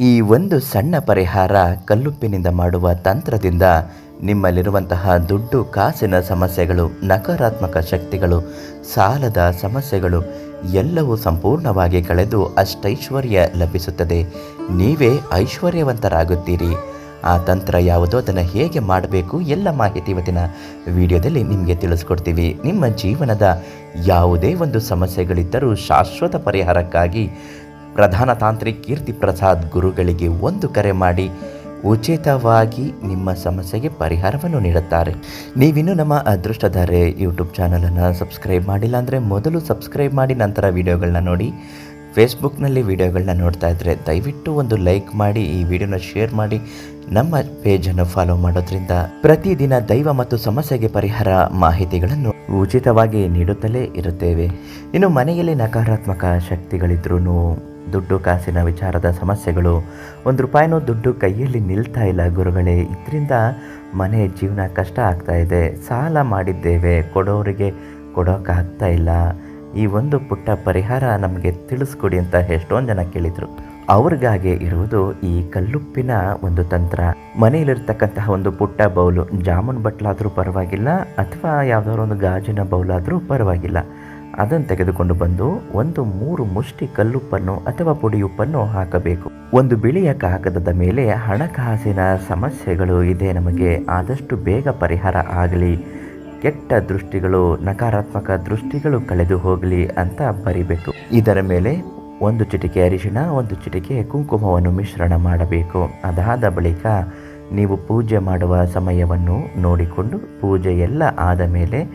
ಈ ಒಂದು ಸಣ್ಣ ಪರಿಹಾರ ಕಲ್ಲುಪ್ಪಿನಿಂದ ಮಾಡುವ ತಂತ್ರದಿಂದ ನಿಮ್ಮಲ್ಲಿರುವಂತಹ ದುಡ್ಡು, ಕಾಸಿನ ಸಮಸ್ಯೆಗಳು, ನಕಾರಾತ್ಮಕ ಶಕ್ತಿಗಳು, ಸಾಲದ ಸಮಸ್ಯೆಗಳು ಎಲ್ಲವೂ ಸಂಪೂರ್ಣವಾಗಿ ಕಳೆದು ಅಷ್ಟೈಶ್ವರ್ಯ ಲಭಿಸುತ್ತದೆ. ನೀವೇ ಐಶ್ವರ್ಯವಂತರಾಗುತ್ತೀರಿ. ಆ ತಂತ್ರ ಯಾವುದೋ ಅದನ್ನು ಹೇಗೆ ಮಾಡಬೇಕು ಎಲ್ಲ ಮಾಹಿತಿ ಇವತ್ತಿನ ವಿಡಿಯೋದಲ್ಲಿ ನಿಮಗೆ ತಿಳಿಸ್ಕೊಡ್ತೀವಿ. ನಿಮ್ಮ ಜೀವನದ ಯಾವುದೇ ಒಂದು ಸಮಸ್ಯೆಗಳಿದ್ದರೂ ಶಾಶ್ವತ ಪರಿಹಾರಕ್ಕಾಗಿ ಪ್ರಧಾನ ತಾಂತ್ರಿ ಕೀರ್ತಿ ಪ್ರಸಾದ್ ಗುರುಗಳಿಗೆ ಒಂದು ಕರೆ ಮಾಡಿ, ಉಚಿತವಾಗಿ ನಿಮ್ಮ ಸಮಸ್ಯೆಗೆ ಪರಿಹಾರವನ್ನು ನೀಡುತ್ತಾರೆ. ನೀವಿನ್ನೂ ನಮ್ಮ ಅದೃಷ್ಟಧಾರೆ ಯೂಟ್ಯೂಬ್ ಚಾನಲನ್ನು ಸಬ್ಸ್ಕ್ರೈಬ್ ಮಾಡಿಲ್ಲ ಅಂದರೆ ಮೊದಲು ಸಬ್ಸ್ಕ್ರೈಬ್ ಮಾಡಿ ನಂತರ ವಿಡಿಯೋಗಳನ್ನ ನೋಡಿ. ಫೇಸ್ಬುಕ್ನಲ್ಲಿ ವಿಡಿಯೋಗಳನ್ನ ನೋಡ್ತಾ ಇದ್ದರೆ ದಯವಿಟ್ಟು ಒಂದು ಲೈಕ್ ಮಾಡಿ, ಈ ವಿಡಿಯೋನ ಶೇರ್ ಮಾಡಿ. ನಮ್ಮ ಪೇಜನ್ನು ಫಾಲೋ ಮಾಡೋದ್ರಿಂದ ಪ್ರತಿದಿನ ದೈವ ಮತ್ತು ಸಮಸ್ಯೆಗೆ ಪರಿಹಾರ ಮಾಹಿತಿಗಳನ್ನು ಉಚಿತವಾಗಿ ನೀಡುತ್ತಲೇ ಇರುತ್ತೇವೆ. ಇನ್ನು ಮನೆಯಲ್ಲಿ ನಕಾರಾತ್ಮಕ ಶಕ್ತಿಗಳಿದ್ರೂ ದುಡ್ಡು ಕಾಸಿನ ವಿಚಾರದ ಸಮಸ್ಯೆಗಳು. ಒಂದು ರೂಪಾಯಿನೂ ದುಡ್ಡು ಕೈಯಲ್ಲಿ ನಿಲ್ತಾ ಇಲ್ಲ ಗುರುಗಳೇ. ಇದರಿಂದ ಮನೆ ಜೀವನ ಕಷ್ಟ ಆಗ್ತಾ ಇದೆ. ಸಾಲ ಮಾಡಿದ್ದೇವೆ. ಕೊಡೋರಿಗೆ ಕೊಡೋಕ್ಕಾಗ್ತಾ ಇಲ್ಲ. ಈ ಒಂದು ಪುಟ್ಟ ಪರಿಹಾರ ನಮಗೆ ತಿಳಿಸ್ಕೊಡಿ ಅಂತ ಎಷ್ಟೊಂದು ಜನ ಕೇಳಿದರು. ಅವ್ರಿಗಾಗಿ ಇರುವುದು ಈ ಕಲ್ಲುಪ್ಪಿನ ಒಂದು ತಂತ್ರ. ಮನೆಯಲ್ಲಿರ್ತಕ್ಕಂತಹ ಒಂದು ಪುಟ್ಟ ಬೌಲು ಜಾಮೂನ್ ಬಟ್ಲಾದರೂ ಪರವಾಗಿಲ್ಲ, ಅಥವಾ ಯಾವುದಾದ್ರು ಒಂದು ಗಾಜಿನ ಬೌಲಾದರೂ ಪರವಾಗಿಲ್ಲ. ಅದನ್ನು ತೆಗೆದುಕೊಂಡು ಬಂದು ಒಂದು ಮೂರು ಮುಷ್ಟಿ ಕಲ್ಲುಪ್ಪನ್ನು ಅಥವಾ ಪುಡಿಯುಪ್ಪನ್ನು ಹಾಕಬೇಕು. ಒಂದು ಬಿಳಿಯ ಕಾಗದದ ಮೇಲೆ ಹಣಕಾಸಿನ ಸಮಸ್ಯೆಗಳು ಇದೆ ನಮಗೆ. ಆದಷ್ಟು ಬೇಗ ಪರಿಹಾರ ಆಗಲಿ. ಕೆಟ್ಟ ದೃಷ್ಟಿಗಳು, ನಕಾರಾತ್ಮಕ ದೃಷ್ಟಿಗಳು ಕಳೆದು ಹೋಗಲಿ ಅಂತ ಬರಿಬೇಕು. ಇದರ ಮೇಲೆ ಒಂದು ಚಿಟಿಕೆ ಅರಿಶಿಣ, ಒಂದು ಚಿಟಿಕೆ ಕುಂಕುಮವನ್ನು ಮಿಶ್ರಣ ಮಾಡಬೇಕು. ಅದಾದ ಬಳಿಕ ನೀವು ಪೂಜೆ ಮಾಡುವ ಸಮಯವನ್ನು ನೋಡಿಕೊಂಡು ಪೂಜೆ ಎಲ್ಲ ಆದ ಮೇಲೆ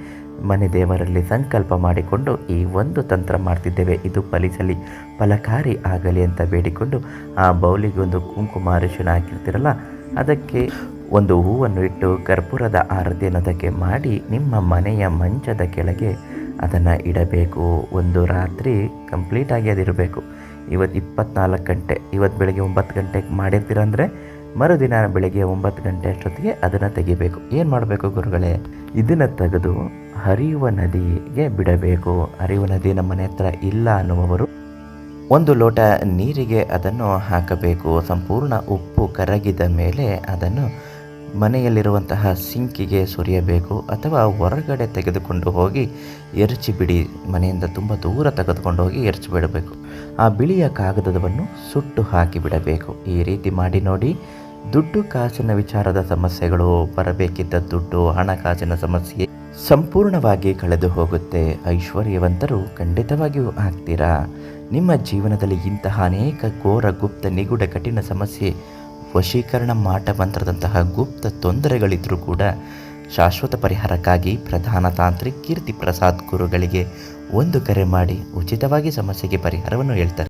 ಮನೆ ದೇವರಲ್ಲಿ ಸಂಕಲ್ಪ ಮಾಡಿಕೊಂಡು ಈ ಒಂದು ತಂತ್ರ ಮಾಡ್ತಿದ್ದೇವೆ. ಇದು ಫಲಿಸಲಿ ಫಲಕಾರಿ ಆಗಲಿ ಅಂತ ಬೇಡಿಕೊಂಡು ಆ ಬೌಲಿಗೆ ಒಂದು ಕುಂಕುಮ ಅರಿಶಿಣ ಹಾಕಿರ್ತೀರಲ್ಲ, ಅದಕ್ಕೆ ಒಂದು ಹೂವನ್ನು ಇಟ್ಟು ಕರ್ಪೂರದ ಆರತಿಯನ್ನು ಅದಕ್ಕೆ ಮಾಡಿ ನಿಮ್ಮ ಮನೆಯ ಮಂಚದ ಕೆಳಗೆ ಅದನ್ನು ಇಡಬೇಕು. ಒಂದು ರಾತ್ರಿ ಕಂಪ್ಲೀಟಾಗಿ ಅದಿರಬೇಕು. ಇವತ್ತು ಇಪ್ಪತ್ನಾಲ್ಕು ಗಂಟೆ, ಇವತ್ತು ಬೆಳಗ್ಗೆ ಒಂಬತ್ತು ಗಂಟೆಗೆ ಮಾಡಿರ್ತೀರ ಅಂದರೆ ಮರುದಿನ ಬೆಳಗ್ಗೆ ಒಂಬತ್ತು ಗಂಟೆ ಅಷ್ಟೊತ್ತಿಗೆ ಅದನ್ನು ತೆಗಿಬೇಕು. ಏನು ಮಾಡಬೇಕು ಗುರುಗಳೇ? ಇದನ್ನು ತೆಗೆದು ಹರಿಯುವ ನದಿಗೆ ಬಿಡಬೇಕು. ಹರಿಯುವ ನದಿ ನಮ್ಮ ಮನೆ ಹತ್ರ ಇಲ್ಲ ಅನ್ನುವವರು ಒಂದು ಲೋಟ ನೀರಿಗೆ ಅದನ್ನು ಹಾಕಬೇಕು. ಸಂಪೂರ್ಣ ಉಪ್ಪು ಕರಗಿದ ಮೇಲೆ ಅದನ್ನು ಮನೆಯಲ್ಲಿರುವಂತಹ ಸಿಂಕಿಗೆ ಸುರಿಯಬೇಕು ಅಥವಾ ಹೊರಗಡೆ ತೆಗೆದುಕೊಂಡು ಹೋಗಿ ಎರಚಿ ಬಿಡಿ ಮನೆಯಿಂದ ತುಂಬ ದೂರ ತೆಗೆದುಕೊಂಡು ಹೋಗಿ ಎರಚಿ ಬಿಡಬೇಕು. ಆ ಬಿಳಿಯ ಕಾಗದವನ್ನು ಸುಟ್ಟು ಹಾಕಿ ಬಿಡಬೇಕು. ಈ ರೀತಿ ಮಾಡಿ ನೋಡಿ. ದುಡ್ಡು ಕಾಸಿನ ವಿಚಾರದ ಸಮಸ್ಯೆಗಳು, ಬರಬೇಕಿದ್ದ ದುಡ್ಡು, ಹಣಕಾಸಿನ ಸಮಸ್ಯೆ ಸಂಪೂರ್ಣವಾಗಿ ಕಳೆದು ಹೋಗುತ್ತೆ. ಐಶ್ವರ್ಯವಂತರು ಖಂಡಿತವಾಗಿಯೂ ಆಗ್ತೀರಾ? ನಿಮ್ಮ ಜೀವನದಲ್ಲಿ ಇಂತಹ ಅನೇಕ ಘೋರ ಗುಪ್ತ ನಿಗೂಢ ಕಠಿಣ ಸಮಸ್ಯೆ ವಶೀಕರಣ ಮಾಟ ಮಂತ್ರದಂತಹ ಗುಪ್ತ ತೊಂದರೆಗಳಿದ್ದರೂ ಕೂಡ ಶಾಶ್ವತ ಪರಿಹಾರಕ್ಕಾಗಿ ಪ್ರಧಾನ ತಾಂತ್ರಿಕ್ ಕೀರ್ತಿ ಪ್ರಸಾದ್ ಗುರುಗಳಿಗೆ ಒಂದು ಕರೆ ಮಾಡಿ ಉಚಿತವಾಗಿ ಸಮಸ್ಯೆಗೆ ಪರಿಹಾರವನ್ನು ಹೇಳ್ತಾರೆ.